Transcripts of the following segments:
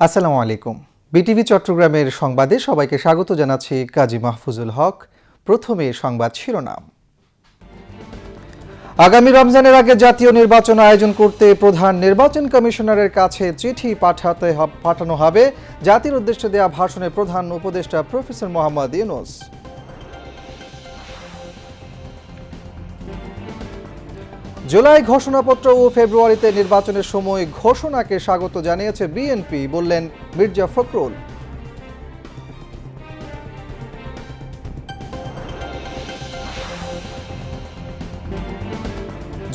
আসসালামু আলাইকুম। বিটিভি চট্টগ্রামের সংবাদে সবাইকে স্বাগত জানাচ্ছি কাজী মাহফুজুল হক। প্রথমে সংবাদ শিরোনাম। আগামী রমজানের আগে জাতীয় নির্বাচন আয়োজন করতে প্রধান নির্বাচন কমিশনারের কাছে চিঠি পাঠাতে পাঠানো হবে। জাতির উদ্দেশ্যে দেয়া ভাষণে প্রধান উপদেষ্টা প্রফেসর মোহাম্মদ ইউনুস। জুলাই ঘোষণাপত্র ও ফেব্রুয়ারিতে নির্বাচনের সময় ঘোষণাকে স্বাগত জানিয়েছে বিএনপি, বললেন মির্জা ফখরুল।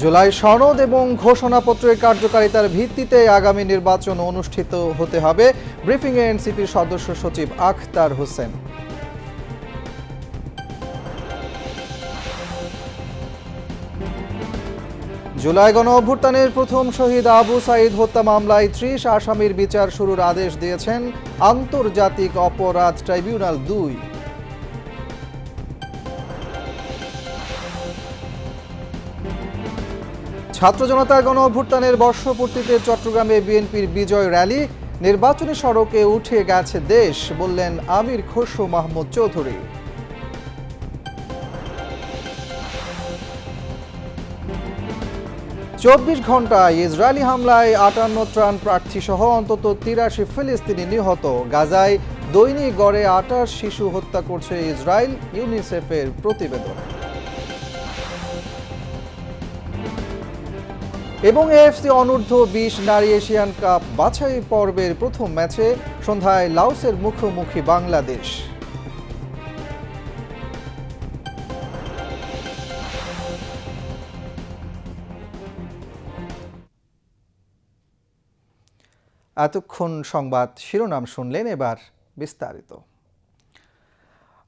জুলাই সনদ এবং ঘোষণাপত্রের কার্যকারিতার ভিত্তিতে আগামী নির্বাচন অনুষ্ঠিত হতে হবে। ব্রিফিংয়ে এনসিপির সদস্য সচিব আখতার হোসেন। জুলাই গণ প্রথম শহীদ আবু সাইদ হত্যা মামলায় ত্রিশ আসামির বিচার শুরুর আদেশ দিয়েছেন আন্তর্জাতিক অপরাধ ট্রাইব্যুনাল দুই। ছাত্র জনতা গণ বর্ষপূর্তিতে চট্টগ্রামে বিএনপির বিজয় র্যালি, নির্বাচনী সড়কে উঠে গেছে দেশ, বললেন আমির খসরু মাহমুদ চৌধুরী। চব্বিশ ঘন্টায় ইসরায়েলি হামলায় আটান্ন ত্রাণ প্রার্থী সহ অন্তত তিরাশি ফিলিস্তিনি নিহত। গাজায় দৈনিক গড়ে আটাশ শিশু হত্যা করছে ইসরায়েল, ইউনিসেফের প্রতিবেদন। এবং এএফসি অনূর্ধ্ব বিশ নারী এশিয়ান কাপ বাছাই পর্বের প্রথম ম্যাচে সন্ধ্যায় লাওসের মুখোমুখি বাংলাদেশ। এতক্ষণ সংবাদ শিরোনাম শুনলেন এবার বিস্তারিত।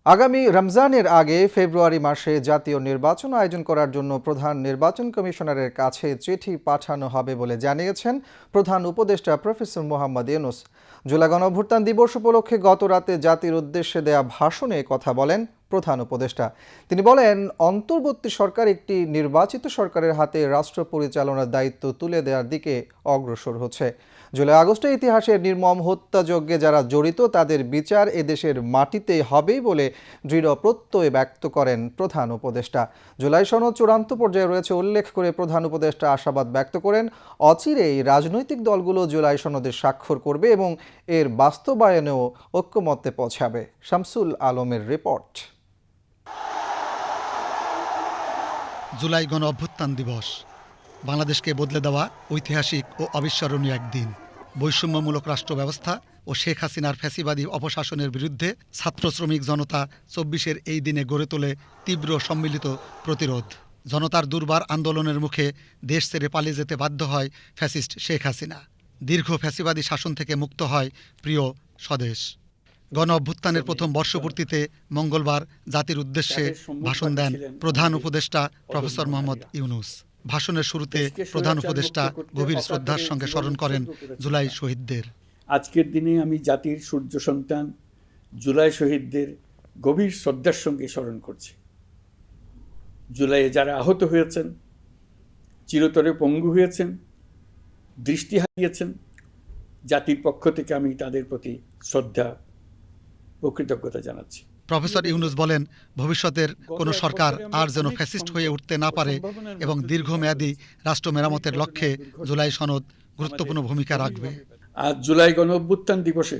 আগামী রমজানের আগে ফেব্রুয়ারি মাসে জাতীয় নির্বাচন আয়োজন করার জন্য প্রধান নির্বাচন কমিশনারের কাছে চিঠি পাঠানো হবে বলে জানিয়েছেন প্রধান উপদেষ্টা প্রফেসর মোহাম্মদ ইউনুস। জুলাই গণঅভ্যুত্থান দিবস উপলক্ষে গত রাতে জাতির উদ্দেশ্যে দেয়া ভাষণে কথা বলেন প্রধান উপদেষ্টা। তিনি বলেন, অন্তর্বর্তী সরকার একটি নির্বাচিত সরকারের হাতে রাষ্ট্র পরিচালনার দায়িত্ব তুলে দেওয়ার দিকে অগ্রসর হচ্ছে। জুলাই আগস্টে ইতিহাসের নির্মম হত্যাযজ্ঞে যারা জড়িত, তাদের বিচার এদেশের মাটিতে হবেই বলে দৃঢ় প্রত্যয় ব্যক্ত করেন প্রধান উপদেষ্টা। জুলাই সনদ চূড়ান্ত পর্যায়ে রয়েছে উল্লেখ করে প্রধান উপদেষ্টা আশাবাদ ব্যক্ত করেন, অচিরেই রাজনৈতিক দলগুলো জুলাই সনদে স্বাক্ষর করবে এবং এর বাস্তবায়নেও ঐক্যমত্যে পৌঁছাবে। শামসুল আলমের রিপোর্ট। জুলাই গণ অভ্যুত্থান দিবস। বাংলাদেশকে বদলে দেওয়া ঐতিহাসিক ও অবিস্মরণীয় একদিন বৈষম্যমূলক রাষ্ট্র ব্যবস্থা ও শেখ হাসিনার ফ্যাসিবাদী অপশাসনের বিরুদ্ধে ছাত্র শ্রমিক জনতা চব্বিশের এই দিনে গড়ে তোলে তীব্র সম্মিলিত প্রতিরোধ। জনতার দুর্বার আন্দোলনের মুখে দেশ ছেড়ে পালিয়ে যেতে বাধ্য হয় ফ্যাসিস্ট শেখ হাসিনা। দীর্ঘ ফ্যাসিবাদী শাসন থেকে মুক্ত হয় প্রিয় স্বদেশ। গণ অভ্যুত্থানের প্রথম বর্ষপূর্তিতে মঙ্গলবার জাতির উদ্দেশ্যে ভাষণ দেন প্রধান উপদেষ্টা প্রফেসর মোহাম্মদ ইউনুস। ভাষণের শুরুতে প্রধান উপদেষ্টা গভীর শ্রদ্ধার সঙ্গে স্মরণ করেন জুলাই শহীদদের। আজকের দিনে আমি জাতির সূর্য সন্তান জুলাই শহীদদের গভীর শ্রদ্ধার সঙ্গে স্মরণ করছি। জুলাইয়ে যারা আহত হয়েছেন চিরতরে পঙ্গু হয়েছেন দৃষ্টি হারিয়েছেন জাতির পক্ষ থেকে আমি তাদের প্রতি শ্রদ্ধা ও কৃতজ্ঞতা জানাচ্ছি। প্রফেসর ইউনুস বলেন ভবিষ্যতের কোনো সরকার আর যেন ফ্যাসিস্ট হয়ে উঠতে না পারে এবং দীর্ঘমেয়াদী রাষ্ট্র মেরামতের লক্ষ্যে জুলাই সনদ গুরুত্বপূর্ণ ভূমিকা রাখবে। আজ জুলাই গণ অভ্যুত্থান দিবসে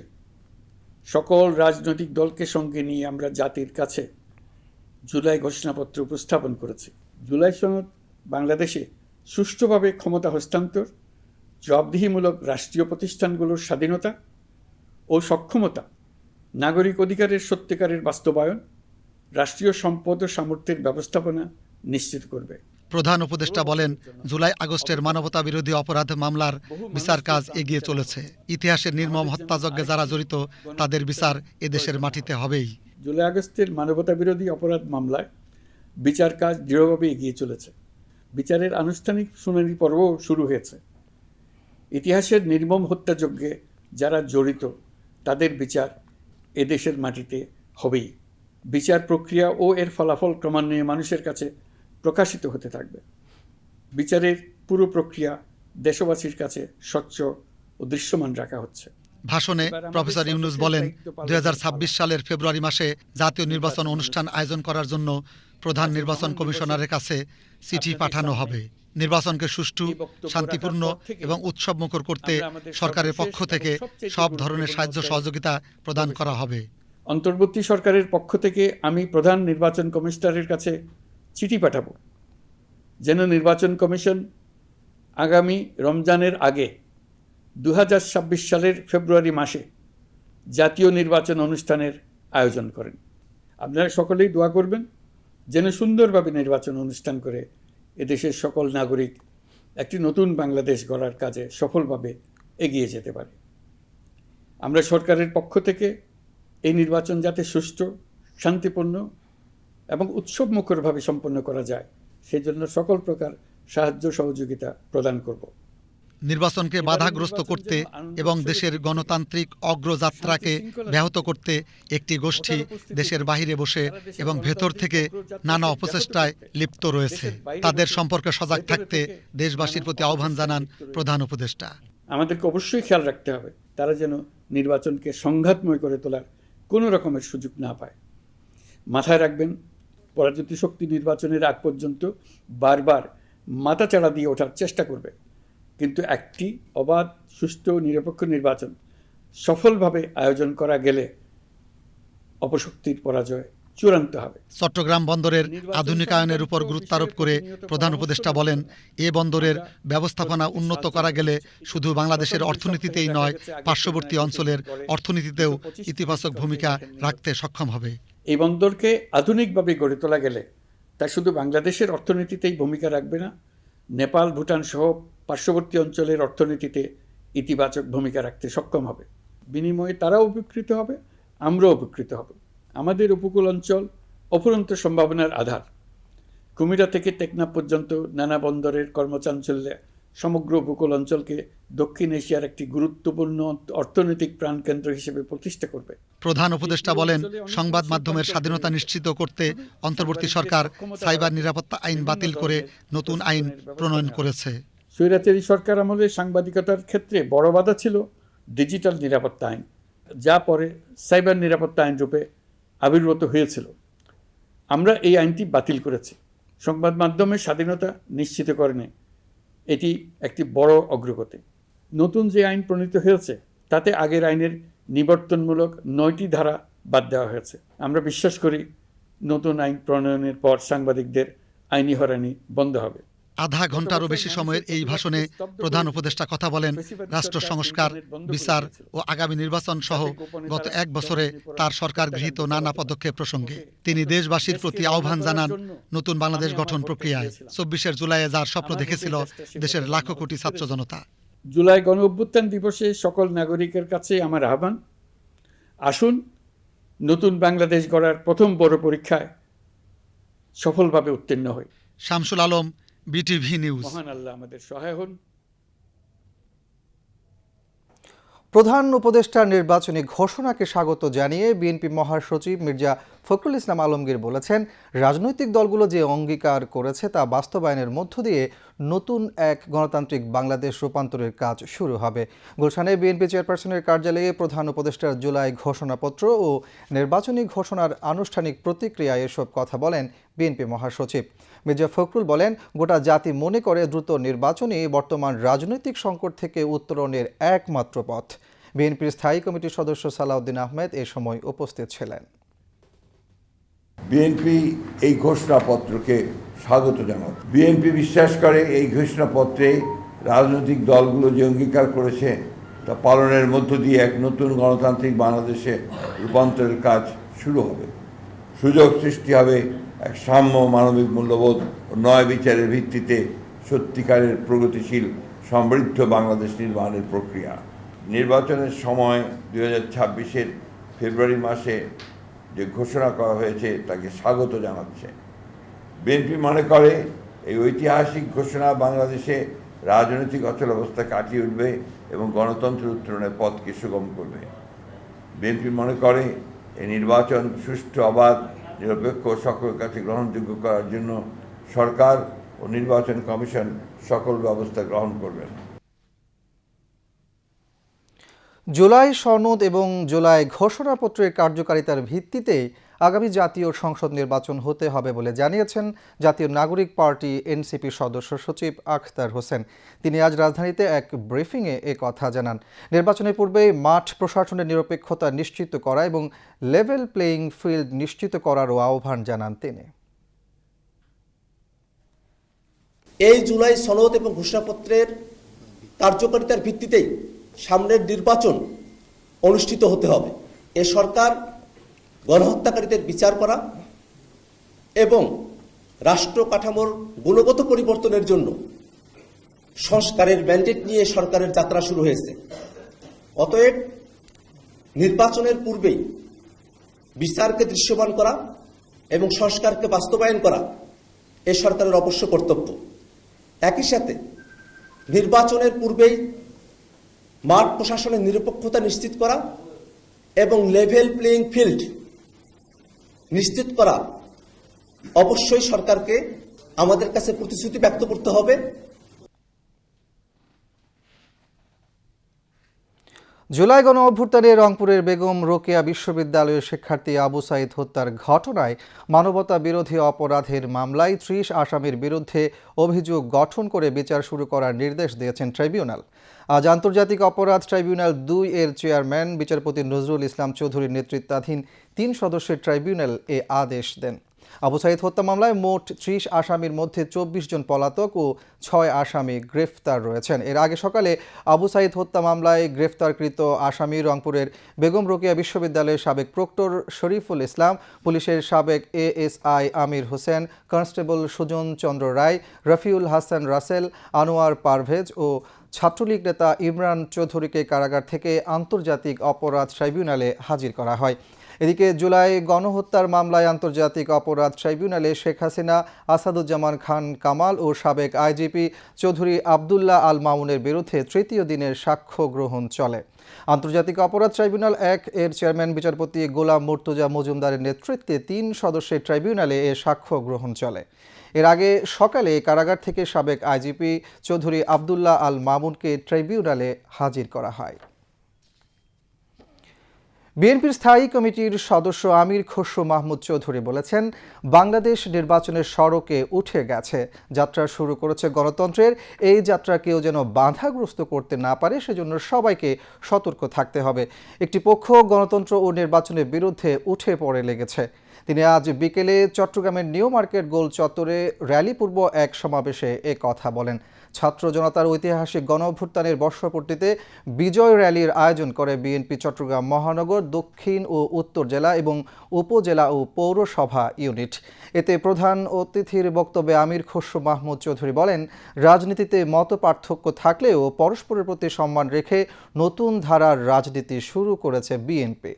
সকল রাজনৈতিক দলকে সঙ্গে নিয়ে আমরা জাতির কাছে জুলাই ঘোষণাপত্র উপস্থাপন করেছি। জুলাই সনদ বাংলাদেশে সুষ্ঠুভাবে ক্ষমতা হস্তান্তর জবাবদিহিমূলক রাষ্ট্রীয় প্রতিষ্ঠানগুলোর স্বাধীনতা ও সক্ষমতা নাগরিক অধিকারের সত্যিকারের বাস্তবায়ন রাষ্ট্রীয় সম্পদ ও সামর্থ্যের ব্যবস্থাপনা নিশ্চিত করবে। প্রধান উপদেষ্টা বলেন জুলাই আগস্টের মানবতা বিরোধী অপরাধ মামলার বিচার কাজ এগিয়ে চলেছে। ইতিহাসের নির্মম হত্যাযজ্ঞে যারা জড়িত তাদের বিচার এদেশের মাটিতে হবেই। জুলাই আগস্টের মানবতা বিরোধী অপরাধ মামলায় বিচার কাজ দৃঢ়ভাবে এগিয়ে চলেছে। বিচারের আনুষ্ঠানিক শুনানি পর্বও শুরু হয়েছে। ইতিহাসের নির্মম হত্যাযজ্ঞে যারা জড়িত তাদের বিচার এদেশের মাটিতে হবেই। বিচার প্রক্রিয়া ও এর ফলাফল ক্রমান্বয়ে মানুষের কাছে প্রকাশিত হতে থাকবে। বিচারের পুরো প্রক্রিয়া দেশবাসীর কাছে স্বচ্ছ ও দৃশ্যমান রাখা হচ্ছে। ভাষণে প্রফেসর ইউনুস বলেন দুই। সালের ফেব্রুয়ারি মাসে জাতীয় নির্বাচন অনুষ্ঠান আয়োজন করার জন্য প্রধান নির্বাচন কমিশনারের কাছে চিঠি পাঠানো হবে। নির্বাচনকে সুষ্ঠু শান্তিপূর্ণ এবং উৎসবমুখর করতে সরকারের পক্ষ থেকে সব ধরনের সাহায্য সহযোগিতা প্রদান করা হবে। অন্তর্বর্তী সরকারের পক্ষ থেকে আমি প্রধান নির্বাচন কমিশনারের কাছে চিঠি পাঠাবো। যেন নির্বাচন কমিশন আগামী রমজানের আগে দু হাজার ছাব্বিশ সালের ফেব্রুয়ারি মাসে জাতীয় নির্বাচন অনুষ্ঠানের আয়োজন করেন। আপনারা সকলেই দোয়া করবেন যেন সুন্দরভাবে নির্বাচন অনুষ্ঠান করে এদেশের সকল নাগরিক একটি নতুন বাংলাদেশ গড়ার কাজে সফলভাবে এগিয়ে যেতে পারে। আমরা সরকারের পক্ষ থেকে এই নির্বাচন যাতে সুষ্ঠু, শান্তিপূর্ণ এবং উৎসবমুখরভাবে সম্পন্ন করা যায় সেই জন্য সকল প্রকার সাহায্য সহযোগিতা প্রদান করব। নির্বাচনকে বাধাগ্রস্ত করতে এবং দেশের গণতান্ত্রিক অগ্রযাত্রাকে ব্যাহত করতে একটি গোষ্ঠী দেশের বাহিরে বসে এবং ভেতর থেকে নানা অপচেষ্টায় লিপ্ত রয়েছে। তাদের সম্পর্কে সজাগ থাকতে দেশবাসীর প্রতি আহ্বান জানান প্রধান উপদেষ্টা। আমাদেরকে অবশ্যই খেয়াল রাখতে হবে তারা যেন নির্বাচনকে সংঘাতময় করে তোলার কোনো রকমের সুযোগ না পায়। মাথায় রাখবেন পরাজিত শক্তি নির্বাচনের আগ পর্যন্ত বারবার মাথাচাড়া দিয়ে ওঠার চেষ্টা করবে। কিন্তু একটি অবাধ সুষ্ঠু নিরপেক্ষ নির্বাচন সফলভাবে আয়োজন করা গেলে অপশক্তির পরাজয় চূড়ান্ত হবে। চট্টগ্রাম বন্দরের আধুনিকায়নের উপর গুরুত্ব আরোপ করে প্রধান উপদেষ্টা বলেন এ বন্দরের ব্যবস্থাপনা উন্নত করা গেলে শুধু বাংলাদেশের অর্থনীতিতেই নয় পার্শ্ববর্তী অঞ্চলের অর্থনীতিতেও ইতিবাচক ভূমিকা রাখতে সক্ষম হবে। এই বন্দরকে আধুনিকভাবে গড়ে তোলা গেলে তা শুধু বাংলাদেশের অর্থনীতিতেই ভূমিকা রাখবে না নেপাল ভুটান সহ পার্শ্ববর্তী অঞ্চলের অর্থনীতিতে ইতিবাচক ভূমিকা রাখতে সক্ষম হবে। বিনিময়ে তারাও উপকৃত হবে, আমরাও উপকৃত হব। আমাদের উপকূল অঞ্চল অফুরন্ত সম্ভাবনার আধার। কুমিরা থেকে টেকনাফ পর্যন্ত নানা বন্দরের কর্মচাঞ্চল্যে সমগ্র উপকূল অঞ্চলকে দক্ষিণ এশিয়ার একটি গুরুত্বপূর্ণ অর্থনৈতিক প্রাণকেন্দ্র হিসেবে প্রতিষ্ঠা করবে। প্রধান উপদেষ্টা বলেন, সংবাদ মাধ্যমের স্বাধীনতা নিশ্চিত করতে অন্তর্বর্তী সরকার সাইবার নিরাপত্তা আইন বাতিল করে নতুন আইন প্রণয়ন করেছে। স্বৈরাচারী সরকার আমলে সাংবাদিকতার ক্ষেত্রে বড় বাধা ছিল ডিজিটাল নিরাপত্তা আইন, যা পরে সাইবার নিরাপত্তা আইন রূপে আবির্ভূত হয়েছিল। আমরা এই আইনটি বাতিল করেছি। সংবাদ মাধ্যমের স্বাধীনতা নিশ্চিত করেনি। এটি একটি বড় অগ্রগতি। নতুন যে আইন প্রণীত হয়েছে, তাতে আগের আইনের নিবর্তনমূলক নয়টি ধারা বাদ দেওয়া হয়েছে। আমরা বিশ্বাস করি, নতুন আইন প্রণয়নের পর সাংবাদিকদের আইনি হরানি বন্ধ হবে। আধা ঘন্টারও বেশি সময়ের এই ভাষণে প্রধান উপদেষ্টা কথা বলেন রাষ্ট্র সংস্কার বিচার ও আগামী নির্বাচন সহ গত এক বছরে তার সরকার গৃহীত নানা পদক্ষেপ প্রসঙ্গে তিনি দেশবাসীর প্রতি আহ্বান জানান নতুন বাংলাদেশ গঠন প্রক্রিয়ায় চব্বিশের জুলাইয়ে যার স্বপ্ন দেখেছিল দেশের লাখো কোটি ছাত্র জনতা। জুলাই গণ অভ্যুত্থান দিবসে সকল নাগরিকের কাছে আমার আহ্বান আসুন নতুন বাংলাদেশ গড়ার প্রথম বড় পরীক্ষায় সফলভাবে উত্তীর্ণ হই। শামসুল আলম বিটিভি নিউজ মহান আল্লাহ আমাদের সহায় হন। প্রধান উপদেষ্টার নির্বাচনী ঘোষণাকে স্বাগত জানিয়ে বিএনপি মহাসচিব মির্জা ফখরুল ইসলাম আলমগীর বলেছেন রাজনৈতিক দলগুলো যে অঙ্গীকার করেছে তা বাস্তবায়নের মধ্য দিয়ে নতুন এক গণতান্ত্রিক বাংলাদেশ রূপান্তরের কাজ শুরু হবে। গুলশানে বিএনপি চেয়ারপারসনের কার্যালয়ে প্রধান উপদেষ্টার জুলাই ঘোষণাপত্র ও নির্বাচনী ঘোষণার আনুষ্ঠানিক প্রতিক্রিয়ায় এসব কথা বলেন বিএনপি মহাসচিব। মির্জা ফখরুল বলেন, গোটা জাতি মনে করে দ্রুত নির্বাচনই বর্তমান রাজনৈতিক সংকট থেকে উত্তরণের একমাত্র পথ। বিএনপির স্থায়ী কমিটির সদস্য সালাউদ্দিন আহমেদ এ সময় উপস্থিত ছিলেন। বিএনপি এই ঘোষণাপত্রকে স্বাগত জানায় বিএনপি বিশ্বাস করে এই ঘোষণাপত্রে রাজনৈতিক দলগুলো যে অঙ্গীকার করেছে, তা পালনের মধ্য দিয়ে এক নতুন গণতান্ত্রিক বাংলাদেশে রূপান্তরের কাজ শুরু হবে। সুযোগ সৃষ্টি হবে এক সাম্য মানবিক মূল্যবোধ নয় বিচারের ভিত্তিতে সত্যিকারের প্রগতিশীল সমৃদ্ধ বাংলাদেশ নির্মাণের প্রক্রিয়া। নির্বাচনের সময় দুই হাজার ফেব্রুয়ারি মাসে যে ঘোষণা করা হয়েছে, তাকে স্বাগত জানাচ্ছে। বিএনপি মনে করে এই ঐতিহাসিক ঘোষণা বাংলাদেশে রাজনৈতিক অচলাবস্থা কাটিয়ে উঠবে এবং গণতন্ত্র উত্তরণের পথকে সুগম করবে। বিএনপি মনে করে এই নির্বাচন সুষ্ঠু, অবাধ নিরপেক্ষ সকল সকলের কাছে গ্রহণযোগ্য করার জন্য সরকার ও নির্বাচন কমিশন সকল ব্যবস্থা গ্রহণ করবেন। জুলাই সনদ এবং জুলাই ঘোষণাপত্রের কার্যকারিতার ভিত্তিতে আগামী জাতীয় সংসদ নির্বাচন হতে হবে বলে জানিয়েছেন জাতীয় নাগরিক পার্টি এনসিপি সদস্য সচিব আখতার হোসেন। তিনি আজ রাজধানীতে এক ব্রিফিংয়ে এ কথা জানান। নির্বাচনের পূর্বে মাঠ প্রশাসনের নিরপেক্ষতা নিশ্চিত করা এবং লেভেল প্লেয়িং ফিল্ড নিশ্চিত করারও আহ্বান জানান তিনি। এই জুলাই সনদ এবং ঘোষণাপত্রের কার্যকারিতার ভিত্তিতেই সামনের নির্বাচন অনুষ্ঠিত হতে হবে। এ সরকার গণহত্যাকারীদের বিচার করা এবং রাষ্ট্র কাঠামোর গুণগত পরিবর্তনের জন্য সংস্কারের ম্যান্ডেট নিয়ে সরকারের যাত্রা শুরু হয়েছে। অতএব নির্বাচনের পূর্বেই বিচারকে দৃশ্যমান করা এবং সংস্কারকে বাস্তবায়ন করা এ সরকারের অবশ্য কর্তব্য। একই সাথে নির্বাচনের পূর্বেই মাঠ প্রশাসনের নিরপেক্ষতা নিশ্চিত করা এবং লেভেল প্লেইং ফিল্ড নিশ্চিত করা অবশ্যই সরকারকে আমাদের কাছে প্রতিশ্রুতি ব্যক্ত করতে হবে। জুলাই গণ অভ্যুত্থানে রংপুরের বেগম রোকেয়া বিশ্ববিদ্যালয়ের শিক্ষার্থী আবু সাইদ হত্যার ঘটনায় মানবতা বিরোধী অপরাধের মামলায় ত্রিশ আসামির বিরুদ্ধে অভিযোগ গঠন করে বিচার শুরু করার নির্দেশ দিয়েছেন ট্রাইব্যুনাল। আজ আন্তর্জাতিক অপরাধ ট্রাইব্যুনাল দুই এর চেয়ারম্যান, বিচারপতি নজরুল ইসলাম চৌধুরীর নেতৃত্বাধীন তিন সদস্যের ট্রাইব্যুনাল এ আদেশ দেন। আবু সাইদ হত্যা মামলায় মোট ত্রিশ আসামির মধ্যে চব্বিশ জন পলাতক ও ছয় আসামি গ্রেফতার রয়েছেন। এর আগে সকালে আবু সাইদ হত্যা মামলায় গ্রেফতারকৃত আসামি রংপুরের বেগম রোকেয়া বিশ্ববিদ্যালয়ের সাবেক প্রক্টর শরীফুল ইসলাম, পুলিশের সাবেক এএসআই আমির হোসেন, কনস্টেবল সুজন চন্দ্র রায়, রফিউল হাসান রাসেল, আনোয়ার পারভেজ ও ছাত্রলীগ নেতা ইমরান চৌধুরীকে কারাগার থেকে আন্তর্জাতিক অপরাধ ট্রাইব্যুনালে হাজির করা হয়। এদিকে জুলাই গণহত্যার মামলায় আন্তর্জাতিক অপরাধ ট্রাইব্যুনালে শেখ হাসিনা, আসাদুজ্জামান খান কামাল ও সাবেক আইজিপি চৌধুরী আবদুল্লাহ আল মামুনের বিরুদ্ধে তৃতীয় দিনের সাক্ষ্য গ্রহণ চলে। আন্তর্জাতিক অপরাধ ট্রাইব্যুনাল এক এর চেয়ারম্যান, বিচারপতি গোলাম মুর্তজা মজুমদারের নেতৃত্বে তিন সদস্যের ট্রাইব্যুনালে এ সাক্ষ্য গ্রহণ চলে। এর আগে সকালে কারাগার থেকে সাবেক আইজিপি চৌধুরী আবদুল্লাহ আল মামুনকে ট্রাইব্যুনালে হাজির করা হয়। বিএনপির স্থায়ী কমিটির সদস্য আমির খসরু মাহমুদ চৌধুরী বলেছেন, বাংলাদেশ নির্বাচনের সড়কে উঠে গেছে। যাত্রা শুরু করেছে গণতন্ত্রের। এই যাত্রা কেউ যেন বাধাগ্রস্ত করতে না পারে, সেজন্য সবাইকে সতর্ক থাকতে হবে। একটি পক্ষ গণতন্ত্র ও নির্বাচনের বিরুদ্ধে উঠে পড়ে লেগেছে। তিনি আজ বিকেলে চট্টগ্রামের নিউ মার্কেট গোল চত্বরে র্যালিপূর্ব এক সমাবেশে কথা বলেন। ছাত্র জনতার ঐতিহাসিক গণ অভ্যুত্থানের বর্ষপূর্তিতে বিজয় র্যালির আয়োজন করে বিএনপি চট্টগ্রাম মহানগর, দক্ষিণ ও উত্তর জেলা এবং উপজেলা ও পৌরসভা ইউনিট। এতে প্রধান অতিথির বক্তব্যে আমির খসরু মাহমুদ চৌধুরী বলেন, রাজনীতিতে মত পার্থক্য থাকলেও পরস্পরের প্রতি সম্মান রেখে নতুন ধারার রাজনীতি শুরু করেছে বিএনপি।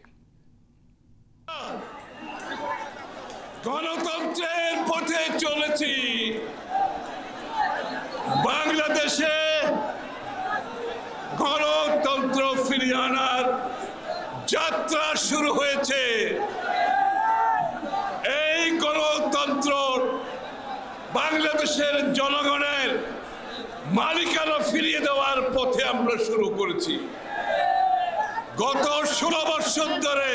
গণতন্ত্রের পথে চলেছি। বাংলাদেশে গণতন্ত্র ফিরিয়ে আনার যাত্রা শুরু হয়েছে। এই গণতন্ত্র বাংলাদেশের জনগণের মালিকানা ফিরিয়ে দেওয়ার পথে আমরা শুরু করেছি। গত ষোলো বছর ধরে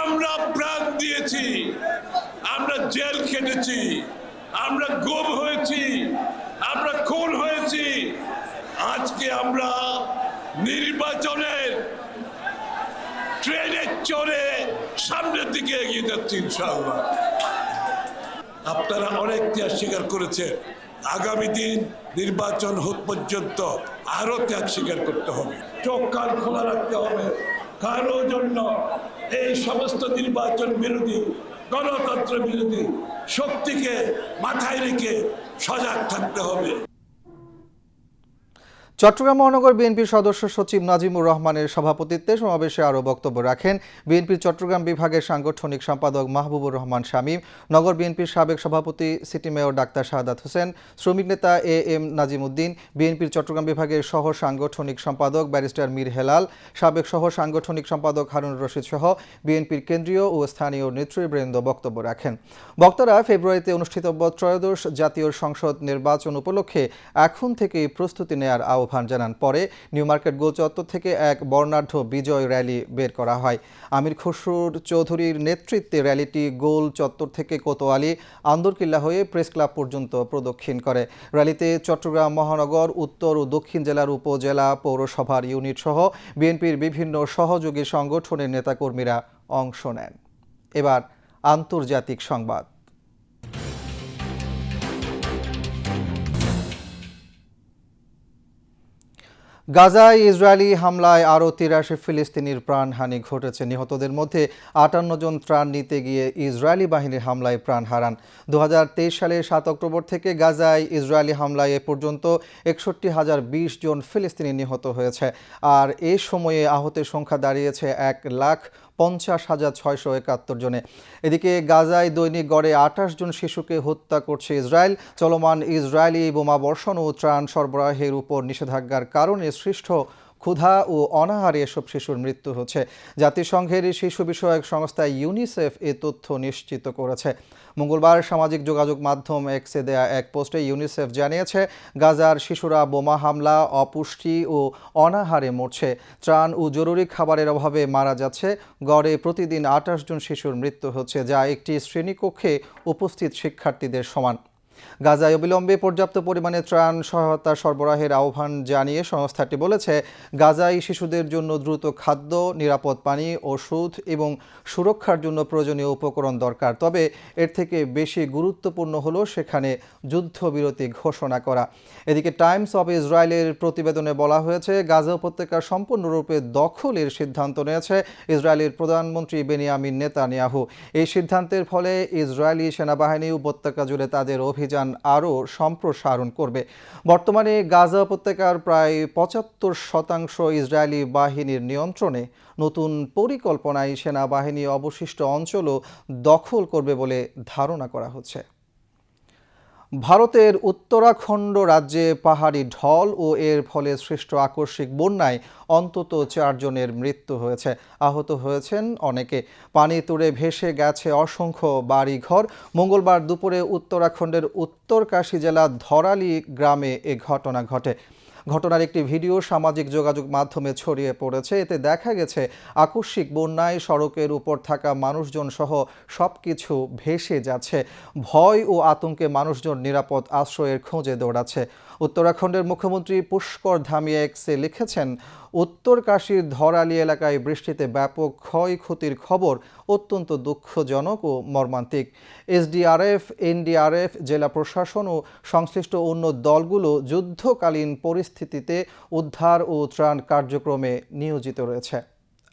আমরা প্রাণ দিয়েছি, আমরা জেল খেটেছি। আমরা গুম হয়েছি, আমরা খুন হয়েছি। আজকে আমরা নির্বাচনের ট্রেনে চড়ে সামনের দিকে এগিয়ে যাচ্ছি, ইনশাআল্লাহ। আপনারা অনেক ত্যাগ স্বীকার করেছেন। আগামী দিন নির্বাচন হোক পর্যন্ত আরও ত্যাগ স্বীকার করতে হবে। চোখ, কান খোলা রাখতে হবে। কারও জন্য এই সমস্ত নির্বাচন বিরোধী গণতন্ত্র বিরোধী শক্তিকে মাথায় রেখে সজাগ থাকতে হবে। চট্টগ্রাম মহানগর বিএনপির সদস্য সচিব নাজিমুর রহমানের সভাপতিত্বে সমাবেশে আরও বক্তব্য রাখেন বিএনপির চট্টগ্রাম বিভাগের সাংগঠনিক সম্পাদক মাহবুবুর রহমান শামীম, নগর বিএনপির সাবেক সভাপতি city mayor doctor Shahadat Hossain, শ্রমিক নেতা এ এম নাজিমুদ্দিন, বিএনপির চট্টগ্রাম বিভাগের সহ সাংগঠনিক সম্পাদক ব্যারিস্টার মীর হেলাল, সাবেক সহ সাংগঠনিক সম্পাদক হারুন রশিদ সহ বিএনপির কেন্দ্রীয় ও স্থানীয় নেতৃবৃন্দ বক্তব্য রাখেন। বক্তারা ফেব্রুয়ারিতে অনুষ্ঠিতব্য ত্রয়োদশ জাতীয় সংসদ নির্বাচন উপলক্ষে এখন থেকেই প্রস্তুতি নেয়ার আহ্বান আহ্বান জানান। পরে নিউ মার্কেট গোল চত্বর থেকে এক বর্ণাঢ্য বিজয় র্যালি বের করা হয়। আমির খসরুর চৌধুরীর নেতৃত্বে র্যালিটি গোল চত্বর থেকে কোতোয়ালি আন্দরকিল্লা হয়ে প্রেস ক্লাব পর্যন্ত প্রদক্ষিণ করে। র্যালিতে চট্টগ্রাম মহানগর, উত্তর ও দক্ষিণ জেলার উপজেলা পৌরসভার ইউনিট সহ বিএনপির বিভিন্ন সহযোগী সংগঠনের নেতাকর্মীরা অংশ নেন। এবার আন্তর্জাতিক সংবাদ। গাজায় ইসরায়েলি হামলায় আরও তিরাশি ফিলিস্তিনির প্রাণহানি ঘটেছে। নিহতদের মধ্যে আটান্ন জন ত্রাণ নিতে গিয়ে ইসরায়েলি বাহিনীর হামলায় প্রাণ হারান। দু সালের সাত অক্টোবর থেকে গাজায় ইসরায়েলি হামলায় এ পর্যন্ত একষট্টি হাজার বিশ জন ফিলিস্তিনি নিহত হয়েছে। আর এ সময়ে আহতের সংখ্যা দাঁড়িয়েছে এক লাখ পঞ্চাশ হাজার ছয়শো একাত্তর জনে। এদিকে গাজায় দৈনিক গড়ে আঠাশ জন শিশুকে হত্যা করছে ইসরায়েল। চলমান ইসরায়েলি বোমা বর্ষণ ও ত্রাণ সরবরাহের উপর নিষেধাজ্ঞার কারণে সৃষ্ট ক্ষুধা ও অনাহারে এসব শিশুর মৃত্যু হচ্ছে। জাতিসংঘের শিশু বিষয়ক সংস্থা ইউনিসেফ এ তথ্য নিশ্চিত করেছে। মঙ্গলবার সামাজিক যোগাযোগ মাধ্যম এক্সে দেয়া এক পোস্টে ইউনিসেফ জানিয়েছে, গাজার শিশুরা বোমা হামলা, অপুষ্টি ও অনাহারে মরছে। ত্রাণ ও জরুরি খাবারের অভাবে মারা যাচ্ছে। গড়ে প্রতিদিন আঠাশ জন শিশুর মৃত্যু হচ্ছে, যা একটি শ্রেণীকক্ষে উপস্থিত শিক্ষার্থীদের সমান। গাজায় অবিলম্বে পর্যাপ্ত পরিমাণে ত্রাণ সহায়তা সরবরাহের আহ্বান জানিয়ে সংস্থাটি বলেছে, গাজায় শিশুদের জন্য দ্রুত খাদ্য, নিরাপদ পানি, ওষুধ এবং সুরক্ষার জন্য প্রয়োজনীয় উপকরণ দরকার। তবে এর থেকে বেশি গুরুত্বপূর্ণ হলো সেখানে যুদ্ধবিরতি ঘোষণা করা। এদিকে টাইমস অব ইসরায়েলের প্রতিবেদনে বলা হয়েছে, গাজা উপত্যকা সম্পূর্ণরূপে দখলের সিদ্ধান্ত নিয়েছে ইসরায়েলের প্রধানমন্ত্রী বেনিয়ামিন নেতানিয়াহু। এই সিদ্ধান্তের ফলে ইসরায়েলি সেনাবাহিনী উপত্যকা জুড়ে তাদের অভিযান আরও সম্প্রসারণ করবে। বর্তমানে গাজা উপত্যকার প্রায় পঁচাত্তর শতাংশ ইসরায়েলি বাহিনীর নিয়ন্ত্রণে নতুন পরিকল্পনায় সেনাবাহিনী অবশিষ্ট অঞ্চলও দখল করবে বলে ধারণা করা হচ্ছে। ভারতের উত্তরাখণ্ড রাজ্যে পাহাড়ি ঢল ও এর ফলে সৃষ্ট আকস্মিক বন্যায় অন্তত চারজনের মৃত্যু হয়েছে। আহত হয়েছেন অনেকে। পানি তুড়ে ভেসে গেছে অসংখ্য বাড়িঘর। মঙ্গলবার দুপুরে উত্তরাখণ্ডের উত্তরকাশী জেলা ধরালি গ্রামে এ ঘটনা ঘটে। ঘটনার একটি ভিডিও সামাজিক যোগাযোগ মাধ্যমে ছড়িয়ে পড়েছে। এতে দেখা গেছে, আকস্মিক বন্যায় সড়কের উপর থাকা মানুষজন সহ সব কিছু ভেসে যাচ্ছে। ভয় ও আতঙ্কে মানুষজন নিরাপদ আশ্রয়ের খোঁজে দৌড়াচ্ছে। উত্তরাখণ্ডের মুখ্যমন্ত্রী পুষ্কর ধামিয়া এক্সে লিখেছেন উত্তর কাশীর ধরালি এলাকায় বৃষ্টিতে ব্যাপক ক্ষয়ক্ষতির খবর অত্যন্ত দুঃখজনক ও মর্মান্তিক। এসডিআরএফ, এনডিআরএফ, জেলা প্রশাসন ও সংশ্লিষ্ট অন্য দলগুলো যুদ্ধকালীন পরিস্থিতিতে উদ্ধার ও ত্রাণ কার্যক্রমে নিয়োজিত রয়েছে।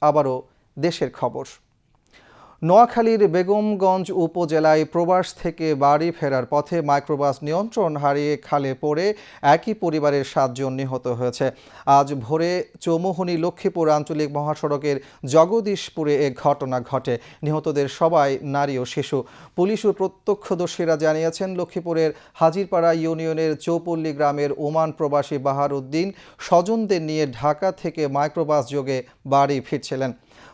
আবারও দেশের খবর। নোয়াখালীর বেগমগঞ্জ উপজেলায় প্রবাস থেকে বাড়ি ফেরার পথে মাইক্রোবাস নিয়ন্ত্রণ হারিয়ে খালে পড়ে একই পরিবারের সাতজন নিহত হয়েছে। আজ ভোরে চৌমুহনী লক্ষ্মীপুর আঞ্চলিক মহাসড়কের জগদীশপুরে এ ঘটনা ঘটে। নিহতদের সবাই নারী ও শিশু। পুলিশ ও প্রত্যক্ষদর্শীরা জানিয়েছেন, লক্ষ্মীপুরের হাজিরপাড়া ইউনিয়নের চৌপল্লী গ্রামের ওমান প্রবাসী বাহার উদ্দিন স্বজনদের নিয়ে ঢাকা থেকে মাইক্রোবাস যোগে বাড়ি ফিরছিলেন।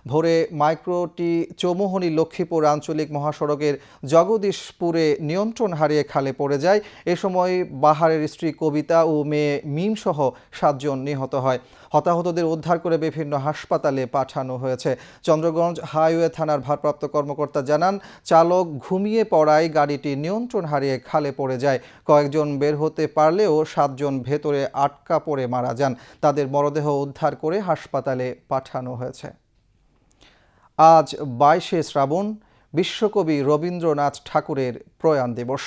ভোরে মাইক্রোটি চৌমোহনী লক্ষ্মীপুর আঞ্চলিক মহাসড়কের জগদীশপুরে নিয়ন্ত্রণ হারিয়ে খালে পড়ে যায়। এ সময় বাহারের স্ত্রী কবিতা ও মেয়ে মিম সহ সাতজন নিহত হয়। হতাহতদের উদ্ধার করে বিভিন্ন হাসপাতালে পাঠানো হয়েছে। চন্দ্রগঞ্জ হাইওয়ে থানার ভারপ্রাপ্ত কর্মকর্তা জানান, চালক ঘুমিয়ে পড়ায় গাড়িটি নিয়ন্ত্রণ হারিয়ে খালে পড়ে যায়। কয়েকজন বের হতে পারলেও সাতজন ভেতরে আটকা পড়ে মারা যান। তাদের মরদেহ উদ্ধার করে হাসপাতালে পাঠানো হয়েছে। আজ বাইশে শ্রাবণ বিশ্বকবি রবীন্দ্রনাথ ঠাকুরের প্রয়াণ দিবস।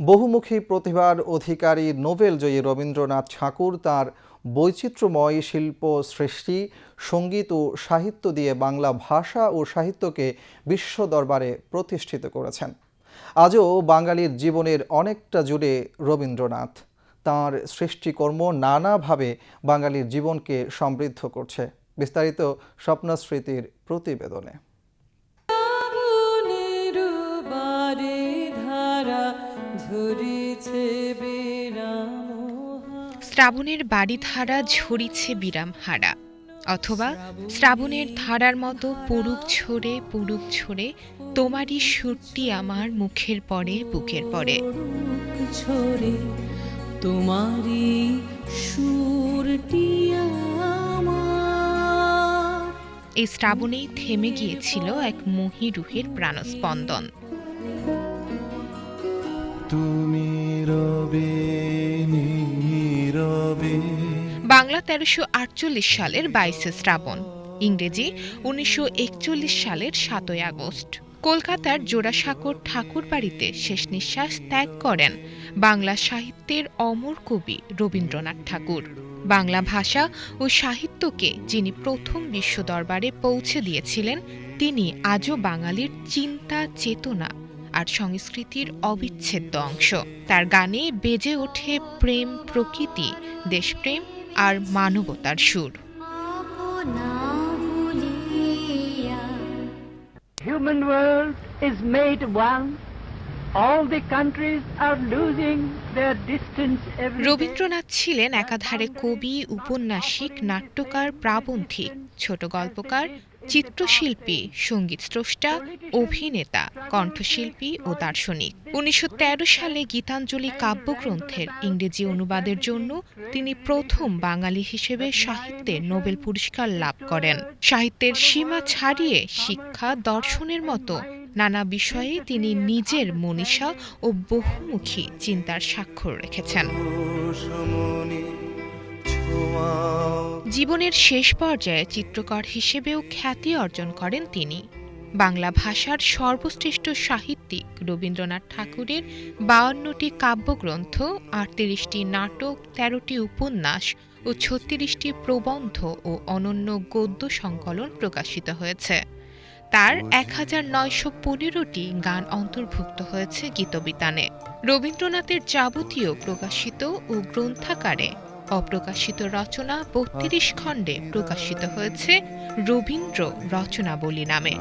বহুমুখী প্রতিভার অধিকারী নোবেল জয়ী রবীন্দ্রনাথ ঠাকুর তার বৈচিত্র্যময় শিল্প সৃষ্টি, সংগীত ও সাহিত্য দিয়ে বাংলা ভাষা ও সাহিত্যকে বিশ্ব দরবারে প্রতিষ্ঠিত করেছেন। আজও বাঙালির জীবনের অনেকটা জুড়ে রবীন্দ্রনাথ। তাঁর সৃষ্টিকর্ম নানাভাবে বাঙালির জীবনকে সমৃদ্ধ করছে। বিস্তারিত স্বপ্না স্মৃতির প্রতিবেদনে। শ্রাবণের বারে ধারা ঝরিছে শ্রাবণের বাড়িধারা ঝরিছে বিরাম হারা। অথবা শ্রাবণের ধারার মতো পড়ুক ছড়ে পড়ুক ছড়ে তোমারই সুরটি আমার মুখের পরে বুকের পরে। তোমারই সুরটি আমার এই শ্রাবণেই থেমে গিয়েছিল এক মহিরুহের প্রাণস্পন্দন। তুমি রবে নীরবে বাংলা তেরোশো আটচল্লিশ সালের বাইশে শ্রাবণ ইংরেজি উনিশশো একচল্লিশ সালের সাতই আগস্ট। কলকাতার জোড়াসাঁকোর ঠাকুর বাড়িতে শেষ নিঃশ্বাস ত্যাগ করেন বাংলা সাহিত্যের অমর কবি রবীন্দ্রনাথ ঠাকুর। বাংলা ভাষা ও সাহিত্যকে যিনি প্রথম বিশ্ব দরবারে পৌঁছে দিয়েছিলেন, তিনি আজও বাঙালির চিন্তা, চেতনা আর সংস্কৃতির অবিচ্ছেদ্য অংশ তার গানে বেজে ওঠে প্রেম, প্রকৃতি, দেশপ্রেম আর মানবতার সুর human world is made one. Rabindranath ছিলেন একাধারে কবি, উপন্যাসিক, নাট্যকার, প্রাবন্ধিক, ছোট গল্পকার, চিত্রশিল্পী, সংগীত স্রষ্টা, অভিনেতা, কণ্ঠশিল্পী ও দার্শনিক। উনিশশো তেরো সালে গীতাঞ্জলি কাব্যগ্রন্থের ইংরেজি অনুবাদের জন্য তিনি প্রথম বাঙালি হিসেবে সাহিত্যে নোবেল পুরস্কার লাভ করেন। সাহিত্যের সীমা ছাড়িয়ে শিক্ষা, দর্শনের মতো নানা বিষয়ে তিনি নিজের মনীষা ও বহুমুখী চিন্তার স্বাক্ষর রেখেছেন। জীবনের শেষ পর্যায়ে চিত্রকর হিসেবেও খ্যাতি অর্জন করেন তিনি। বাংলা ভাষার সর্বশ্রেষ্ঠ সাহিত্যিক রবীন্দ্রনাথ ঠাকুরের বাউন্নটি কাব্যগ্রন্থ, আটত্রিশটি নাটক, তেরোটি উপন্যাস ও ছত্রিশটি প্রবন্ধ ও অনন্য গদ্য সংকলন প্রকাশিত হয়েছে। তার এক হাজার নয়শো পনেরোটি গান অন্তর্ভুক্ত হয়েছে গীতবিতানে। রবীন্দ্রনাথের যাবতীয় প্রকাশিত ও গ্রন্থাকারে অপ্রকাশিত রচনা বত্রিশ খণ্ডে প্রকাশিত হয়েছে রবীন্দ্র রচনাবলী নামে।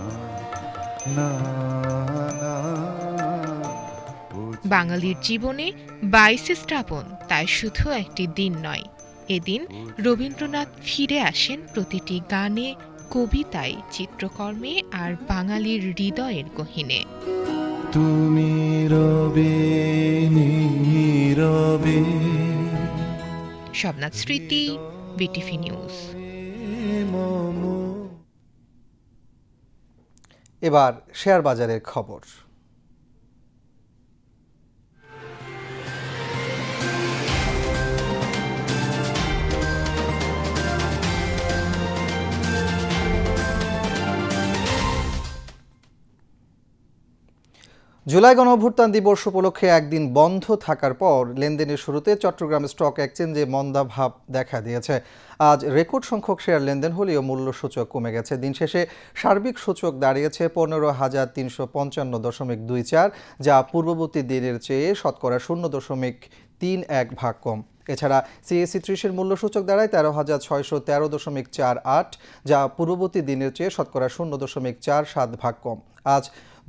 বাঙালির জীবনে বাইশে শ্রাবণ তাই শুধু একটি দিন নয়। এদিন রবীন্দ্রনাথ ফিরে আসেন প্রতিটি গানে কবিতায় চিত্রকর্মে আর বাঙালির হৃদয়ের গহিনে। তুমি রবে রবে শবনাথ স্মৃতি বিটিভি নিউজ। এবার শেয়ার বাজারের খবর। জুলাই গণঅভ্যুত্থান দিবস উপলক্ষে একদিন বন্ধ থাকার পর লেনদেনের শুরুতে চট্টগ্রাম স্টক এক্সচেঞ্জে মন্দাভাব দেখা দিয়েছে। আজ রেকর্ড সংখ্যক শেয়ার লেনদেন হলেও মূল্য সূচক কমে গেছে। দিন শেষে সার্বিক সূচক দাঁড়িয়েছে পনেরো হাজার তিনশো পঞ্চান্ন দশমিক দুই চার, যা পূর্ববর্তী দিনের চেয়ে শতকরা শূন্য দশমিক তিন এক ভাগ কম। এছাড়া সিএসসি ত্রিশের মূল্য সূচক দাঁড়ায় তেরো হাজার ছয়শো তেরো দশমিক চার আট, যা পূর্ববর্তী দিনের চেয়ে শতকরা শূন্য দশমিক চার সাত ভাগ কম। আজ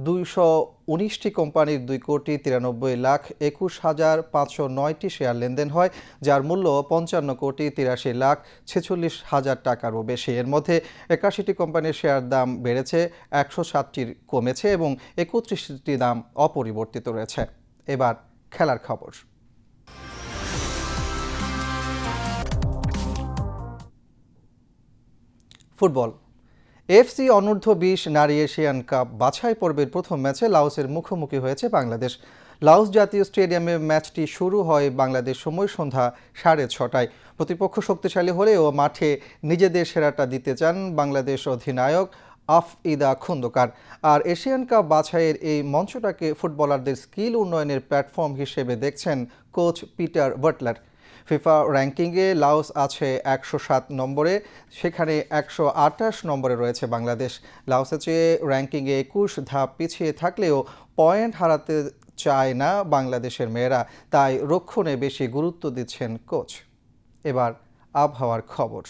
দুইশো উনিশটি কোম্পানির দুই কোটি তিরানব্বই লাখ একুশ হাজার পাঁচশো নয়টি শেয়ার লেনদেন হয়, যার মূল্য পঞ্চান্ন কোটি তিরাশি লাখ ছেচল্লিশ হাজার টাকারও বেশি। এর মধ্যে একাশিটি কোম্পানির শেয়ার দাম বেড়েছে, একশো সাতটির কমেছে এবং একত্রিশটি দাম অপরিবর্তিত রয়েছে। এবার খেলার খবর। ফুটবল এফসি অনূর্ধ্ব বিশ নারী এশিয়ান কাপ বাছাই পর্বের প্রথম ম্যাচে লাওসের মুখোমুখি হয়েছে বাংলাদেশ। লাওস জাতীয় স্টেডিয়ামে ম্যাচটি শুরু হয় বাংলাদেশ সময় সন্ধ্যা সাড়ে ছটায়। প্রতিপক্ষ শক্তিশালী হলেও মাঠে নিজেদের সেরাটা দিতে চান বাংলাদেশ অধিনায়ক আফ ইদা খন্দকার। আর এশিয়ান কাপ বাছাইয়ের এই মঞ্চটাকে ফুটবলারদের স্কিল উন্নয়নের প্ল্যাটফর্ম হিসেবে দেখছেন কোচ পিটার বাটলার। ফিফা র্যাঙ্কিংয়ে লাওস আছে একশো সাত নম্বরে, সেখানে একশো আটাশ নম্বরে রয়েছে বাংলাদেশ। লাওসের চেয়ে র্যাঙ্কিংয়ে একুশ ধাপ পিছিয়ে থাকলেও পয়েন্ট হারাতে চায় না বাংলাদেশের মেয়েরা, তাই রক্ষণে বেশি গুরুত্ব দিচ্ছেন কোচ। এবার আবহাওয়ার খবর।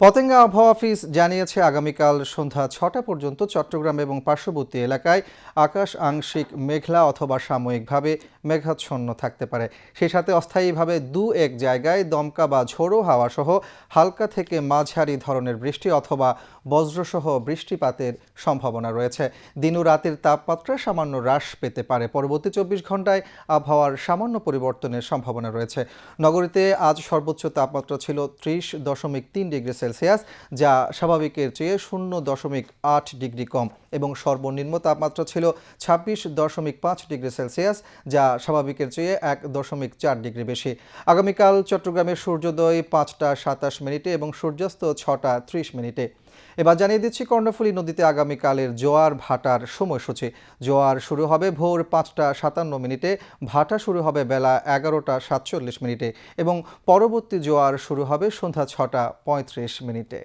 পতেঙ্গা আবহাওয়া অফিস জানিয়েছে, আগামীকাল সন্ধ্যা ছটা পর্যন্ত চট্টগ্রাম এবং পার্শ্ববর্তী এলাকায় আকাশ আংশিক মেঘলা অথবা সাময়িকভাবে মেঘাচ্ছন্ন থাকতে পারে। সেই সাথে অস্থায়ীভাবে দু এক জায়গায় দমকা বা ঝোড়ো হাওয়া সহ হালকা থেকে মাঝারি ধরনের বৃষ্টি অথবা বজ্রসহ বৃষ্টিপাতের সম্ভাবনা রয়েছে। দিন ও রাতের তাপমাত্রা সামান্য হ্রাস পেতে পারে। পরবর্তী চব্বিশ ঘন্টায় আবহাওয়ার সামান্য পরিবর্তনের সম্ভাবনা রয়েছে। নগরীতে আজ সর্বোচ্চ তাপমাত্রা ছিল ত্রিশ দশমিক তিন ডিগ্রি সেলসিয়াস, যা স্বাভাবিকের চেয়ে শূন্য দশমিক আট ডিগ্রি কম এবং সর্বনিম্ন তাপমাত্রা ছিল ছাব্বিশ দশমিক পাঁচ ডিগ্রি সেলসিয়াস, যা স্বাভাবিকের চেয়ে এক দশমিক চার ডিগ্রি বেশি। আগামীকাল চট্টগ্রামে সূর্যোদয় পাঁচটা সাতাশ মিনিটে এবং সূর্যাস্ত ছটা ত্রিশ মিনিটে। এবার জানিয়ে দিচ্ছি, কর্ণফুলী নদীতে আগামীকালের জোয়ার ভাটার সময়সূচি। জোয়ার শুরু হবে ভোর পাঁচটা সাতান্ন মিনিটে, ভাটা শুরু হবে বেলা এগারোটা সাতচল্লিশ মিনিটে এবং পরবর্তী জোয়ার শুরু হবে সন্ধ্যা ছটা পঁয়ত্রিশ মিনিটে।